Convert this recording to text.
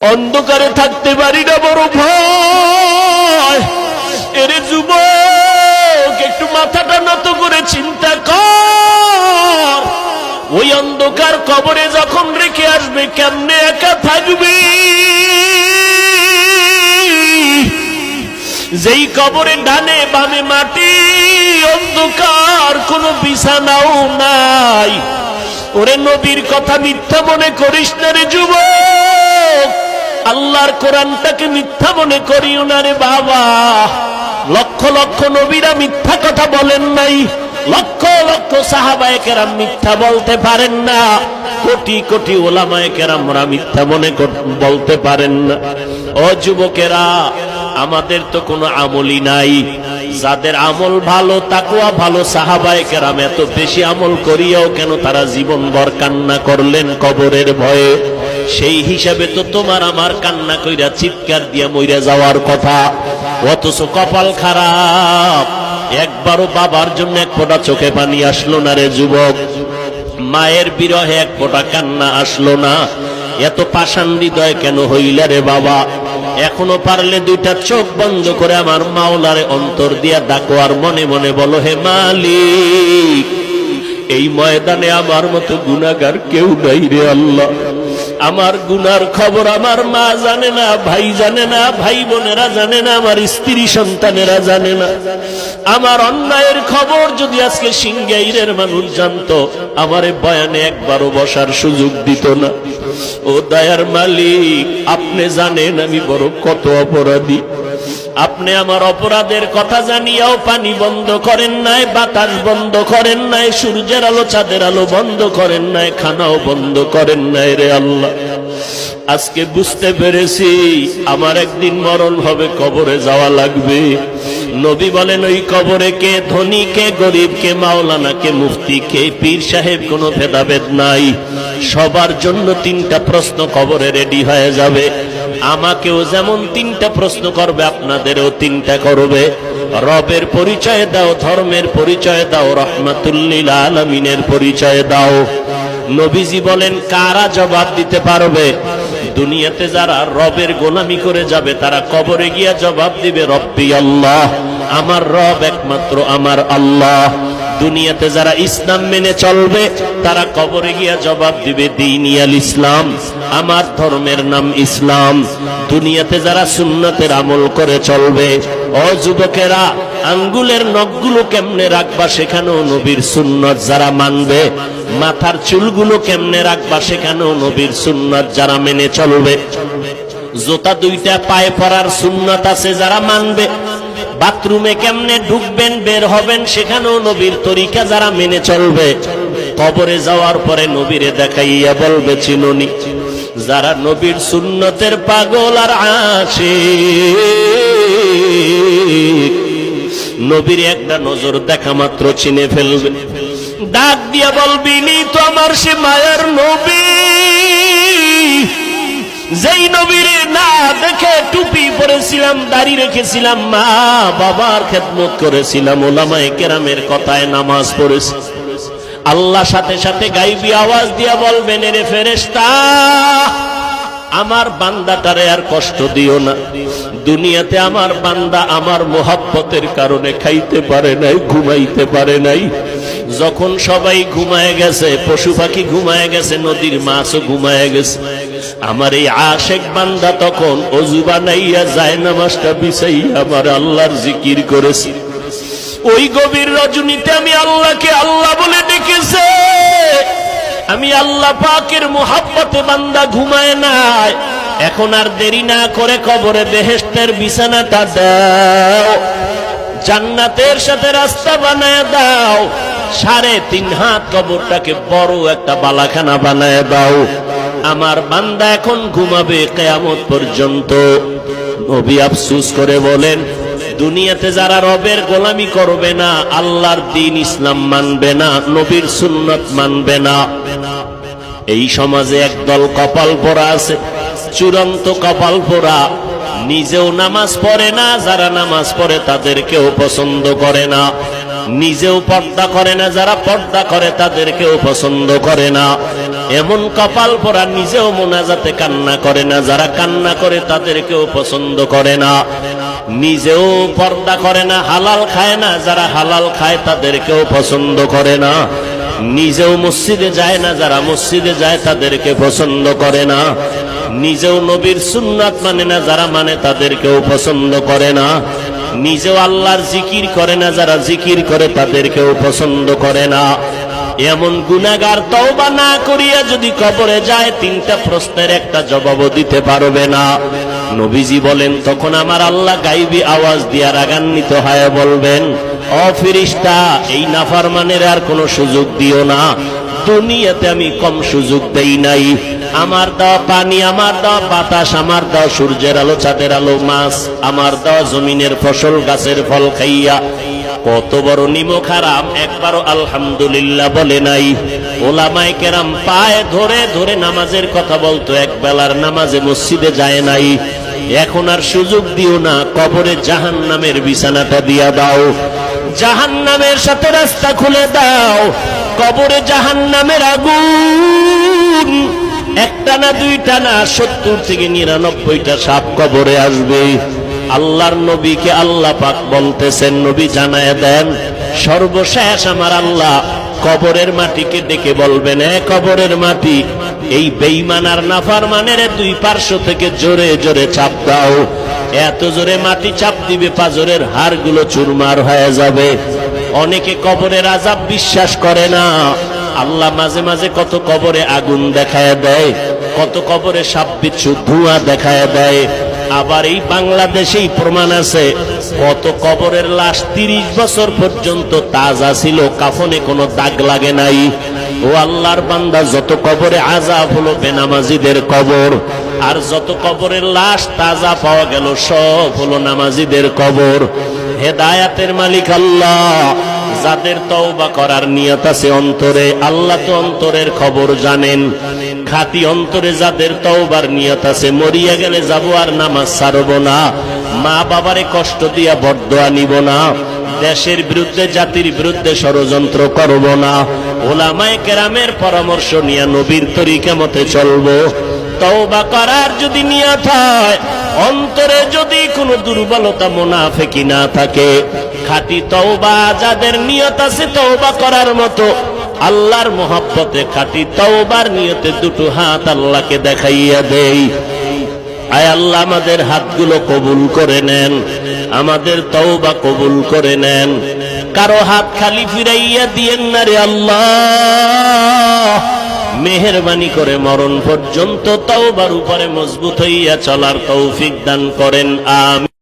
অন্ধকারে থাকতে পারি না বড় ভয় এরে যুবক, একটু মাথাটা নত করে চিন্তা কর। ওই অন্ধকার কবরে যখন রেখে আসবে, কেমনে একা থাকবে? যেই কবরে ডানে বামে মাটি, অন্ধকার কোনো বিছানাও নাই। ওরে নবীর কথা মিথ্যা মনে করিস না রে যুবক। আল্লাহর কোরআনটাকে মিথ্যা মনে করিও না রে বাবা। লক্ষ লক্ষ নবীরা মিথ্যা কথা বলেন নাই। লক্ষ লক্ষ সাহাবায়ে কেরাম মিথ্যা বলতে পারেন না। কোটি কোটি ওলামায়ে কেরামরা মিথ্যা মনে কর- বলতে পারেন না। ও যুবকেরা, আমাদের তো কোনো আমলই নাই। যাদের আমল ভালো তাকুয়া ভালো, সাহাবায়ে কেরাম এত বেশি আমল করিয়াও কেন তারা জীবন ভর কান্না করলেন কবরের ভয়ে? সেই হিসাবে তো তোমার আমার কান্না কইরা চিৎকার দিয়া মইরা যাওয়ার কথা। অথচ কপাল খারাপ। একবারও বাবার জন্য এক ফোঁটা চোখে পানি আসলো না রে যুবক। মায়ের বিরহে এক ফোঁটা কান্না আসলো না। এত পাষাণ হৃদয় কেন হইলা রে বাবা? এখনও পারলে দুইটা চোখ বন্ধ করে আমার মাওলারে অন্তর দিয়া ডাকো আর মনে মনে বলো, হে মালিক, এই ময়দানে আমার মতো গুনাগার কেউ নাই রে আল্লাহ। আমার গুনার খবর আমার মা জানে না, ভাই জানে না, ভাই বোনেরা জানে না, আমার স্ত্রী সন্তানেরা জানে না। আমার অন্যায়ের খবর যদি আজকে সিংগাইরের মানুষ জানতো, আমারে বয়ানে একবারও বসার সুযোগ দিত না। ও দয়ার মালিক, আপনি জানেন আমি বড় কত অপরাধী। আপনি আমার অপরাধের কথা জানিয়াও পানি বন্ধ করেন নাই, বাতাস বন্ধ করেন নাই, সূর্যের আলো চাঁদের আলো বন্ধ করেন নাই, খানাও বন্ধ করেন নাই রে আল্লাহ। আজকে বুঝতে পেরেছি আমার একদিন মরণ হবে, কবরে যাওয়া লাগবে। নবী বলেন, ওই কবরে কে ধনী, কে গরিব, কে মাওলানা, কে মুফতি, কে পীর সাহেব, কোনো ভেদাভেদ নাই। সবার জন্য তিনটা প্রশ্ন কবরে রেডি হয়ে যাবে। আমাকেও যেমন তিনটা প্রশ্ন করবে, আপনাদেরও তিনটা করবে। রবের পরিচয় দাও, ধর্মের পরিচয় দাও, রহমাতুল্লিল আলমিনের পরিচয় দাও। নবীজি বলেন, কারা জবাব দিতে পারবে? দুনিয়াতে যারা রবের গোলামি করে যাবে, তারা কবরে গিয়া জবাব দিবে, রব্বি আল্লাহ। আমার রব একমাত্র আমার আল্লাহ। দুনিয়াতে যারা ইসলাম মেনে চলবে, তারা কবরে গিয়া জবাব দিবে দিনিয়াল ইসলাম, আমার ধর্মের নাম ইসলাম। দুনিয়াতে যারা সুন্নতের আমল করে চলবে ও যুবকেরা, আঙ্গুলের নখগুলো কেমনে রাখবা সেখানেও নবীর সুন্নত যারা মানবে, মাথার চুলগুলো কেমনে রাখবা সেখানেও নবীর সুন্নত যারা মেনে চলবে? জোতা দুইটা পায়ে পরার সুন্নত আছে যারা মানবে বাথরুমে কেমনে ঢুকবেন, বের হবেন, সেখানেও নবীর তরিকা যারা মেনে চলবে। কবরে যাওয়ার পরে নবীরে দেখাইয়া বলবে, চিননি, যারা নবীর সুন্নতের পাগল আর আসে নবীর একটা নজর দেখা মাত্র চিনে ফেলবে। ডাক দিয়া বলবি, নি তো আমার সে মায়ার নবী, যেই নবীরে না দেখে পরেছিলাম দাড়ি রেখেছিলাম, মা বাবার খেদমত করেছিলাম, ওলামায়ে কেরামের কথায় নামাজ পড়েছি। আল্লাহ সাথে সাথে গাইবি আওয়াজ দিয়া বলবেন, এরে ফেরেশতা, আমার বান্দাটারে আর কষ্ট দিও না। দুনিয়াতে আমার বান্দা আমার মোহাব্বতের কারণে খাইতে পারে নাই, ঘুমাইতে পারে নাই। যখন সবাই ঘুমায় গেছে, পশু পাখি ঘুমায় গেছে, নদীর মাছও ঘুমায় গেছে। আমার এই আশেক বান্দা তখন অজু বানাইয়া যায়, নামাজটা বিছাই আমার আল্লাহর জিকির করেছে। ওই গভীর রজনীতে আমি আল্লাহকে আল্লাহ বলে ডেকেছে। আমি আল্লাহ পাকের মোহাব্বতে বান্দা ঘুমায় নাই। এখন আর দেরি না করে কবরে বেহেস্তের বিছানাটা দাও। জান্নাতের সাথে রাস্তা বানায় দাও। সাড়ে তিন হাত কবরটাকে বড় একটা বালাখানা বানায় দাও। আমার বান্দা এখন ঘুমাবে কেয়ামত পর্যন্ত। নবী আফসুস করে বলেন, দুনিয়াতে যারা রবের গোলামি করবে না, আল্লাহর দিন ইসলাম মানবে না, নবীর সুন্নত মানবে না। এই সমাজে একদল কপাল পোড়া আছে, চূড়ান্ত কপাল পোড়া। নিজেও নামাজ পড়ে না, যারা নামাজ পড়ে তাদেরকেও পছন্দ করে না। নিজেও পর্দা করে না, যারা পর্দা করে তাদেরকেও পছন্দ করে না। এমন কপাল পরা নিজেও মোনাজাতে কান্না করে না। যারা কান্না করে তাদেরকেও পছন্দ করে না। নিজেও পর্দা করে না, হালাল খায় না। যারা হালাল খায় তাদেরকেও পছন্দ করে না। নিজেও মসজিদে যায় না, যারা মসজিদে যায় তাদেরকে পছন্দ করে না। নিজেও নবীর সুন্নাত মানে না, যারা মানে তাদেরকেও পছন্দ করে না। নিজেও আল্লাহর জিকির করে না, যারা জিকির করে তাদেরকেও পছন্দ করে না। এমন গুনাগার তওবা না করিয়া যদি কবরে যায়, তিনটা প্রশ্নের একটা জবাবও দিতে পারবে না। নবীজি বলেন, তখন আমার আল্লাহ গাইবি আওয়াজ দিয়া রাগান্বিত হয়ে বলবেন অফিরিস্তা এই নাফারমানের আর কোনো সুযোগ দিও না। দুনিয়াতে আমি কম সুযোগ দেই নাই। আমার দেওয়া পানি, আমার দেওয়া বাতাস, আমার দেওয়া সূর্যের আলো, চাঁদের আলো, মাছ, আমার দেওয়া জমিনের ফসল, গাছের ফল খাইয়া কত বড় নিমক হারাম একবারও আলহামদুলিল্লাহ বলে নাই। ওলামাই কেরাম পায়ে ধরে ধরে নামাজের কথা বলতো, এক বেলার নামাজে মসজিদে যায় নাই। এখন আর সুযোগ দিও না, কবরে জাহান নামের বিছানাটা দিয়া দাও। জাহান নামের সাথে রাস্তা খুলে দাও। কবরে জাহান নামের আগুন। একটা না দুইটা না, সত্তর থেকে নিরানব্বইটা সাপ কবরে আসবে। আল্লাহর নবীকে আল্লাহ পাক বলতেছেন, নবী জানায় দেন, সর্বশেষ আমার আল্লাহ কবরের মাটিকে ডেকে বলবেন, এ কবরের মাটি, এই বেইমানার নাফার মানের দুই পার্শ্ব থেকে জোরে জোরে চাপ দাও। এত জোরে মাটি চাপ দিবে, পাজরের হাড়গুলো চুরমার হয়ে যাবে। অনেকে কবরের আজাব বিশ্বাস করে না। আল্লাহ মাঝে মাঝে কত কবরে আগুন দেখায় দেয়, কত কবরে সাপ বিচ্ছু ধোঁয়া দেখায় দেয়। আবার এই বাংলাদেশেই প্রমাণ আছে। কত কবরের লাশ তিরিশ বছর পর্যন্ত তাজা ছিল, কাফনে কোনো দাগ লাগে নাই। ও আল্লাহর বান্দা, যত কবরে আজাব হলো বেনামাজিদের কবর, আর যত কবরের লাশ তাজা পাওয়া গেল, সব হলো নামাজিদের কবর। হেদায়াতের মালিক আল্লাহ, যাদের তওবা করার নিয়ত আছে অন্তরে, আল্লাহ তো অন্তরের খবর জানেন। খাতি অন্তরে যাদের তওবার নিয়ত আছে, মরিয়া গেলে যাব আর নামাজ ছাড়ব না। মা বাবারে কষ্ট দিয়া বরদোয়া নিব না। দেশের বিরুদ্ধে, জাতির বিরুদ্ধে ষড়যন্ত্র করব না। ওলামায় কেরামের পরামর্শ নিয়ে নবীর তরিকা মতে চলবো। তওবা করার যদি নিয়ত হয়, অন্তরে যদি কোনো দুর্বলতা মোনাফেকি না থাকে, খাঁটি তওবা যাদের নিয়ত আছে, তওবা করার মতো আল্লাহর মোহাব্বতে খাঁটি তওবার নিয়তে দুটো হাত আল্লাহকে দেখাইয়া দেই। আয় আল্লাহ, আমাদের হাতগুলো কবুল করে নেন, আমাদের তওবা কবুল করে নেন। কারও হাত খালি ফিরাইয়া দিয়েন না রে আল্লাহ। মেহরবানি করে মরণ পর্যন্ত তওবার উপরে মজবুত হইয়া চলার তৌফিক দান করেন, আমিন।